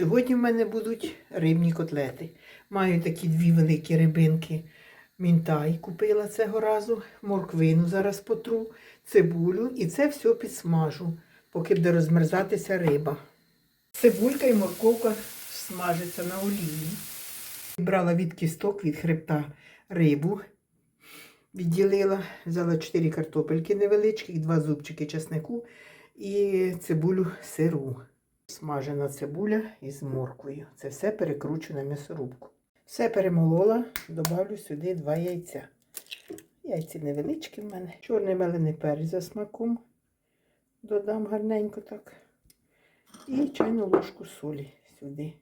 Сьогодні в мене будуть рибні котлети. Маю такі дві великі рибинки. Мінтай купила цього разу, морквину зараз потру, цибулю і це все підсмажу, поки буде розмерзатися риба. Цибулька і морковка смажаться на олії. Брала від кісток, від хребта рибу, відділила, взяла 4 картопельки невеличкі, 2 зубчики чеснику і цибулю сиру. Смажена цибуля із морквою. Це все перекручу на м'ясорубку. Все перемолола, додавлю сюди 2 яйця. Яйці невеличкі в мене. Чорний мелений перець за смаком. Додам гарненько так. І чайну ложку солі сюди.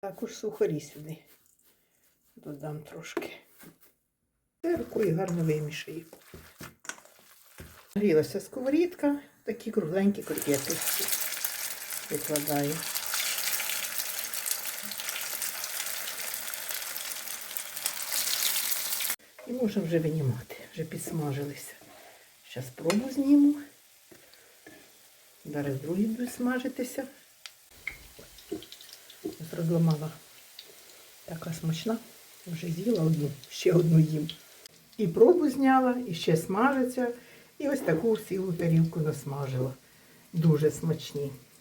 Також сухарі сюди. Додам трошки. Це рукою гарно вимішаю. Грілася сковорідка, такі кругленькі котлети викладаю. І можна вже винімати, вже підсмажилися. Зараз пробу зніму. Зараз другі будуть смажитися. Розламала. Така смачна. Вже з'їла одну, ще одну їм. І пробу зняла, і ще смажиться. І ось таку цілу тарілку насмажила. Дуже смачні.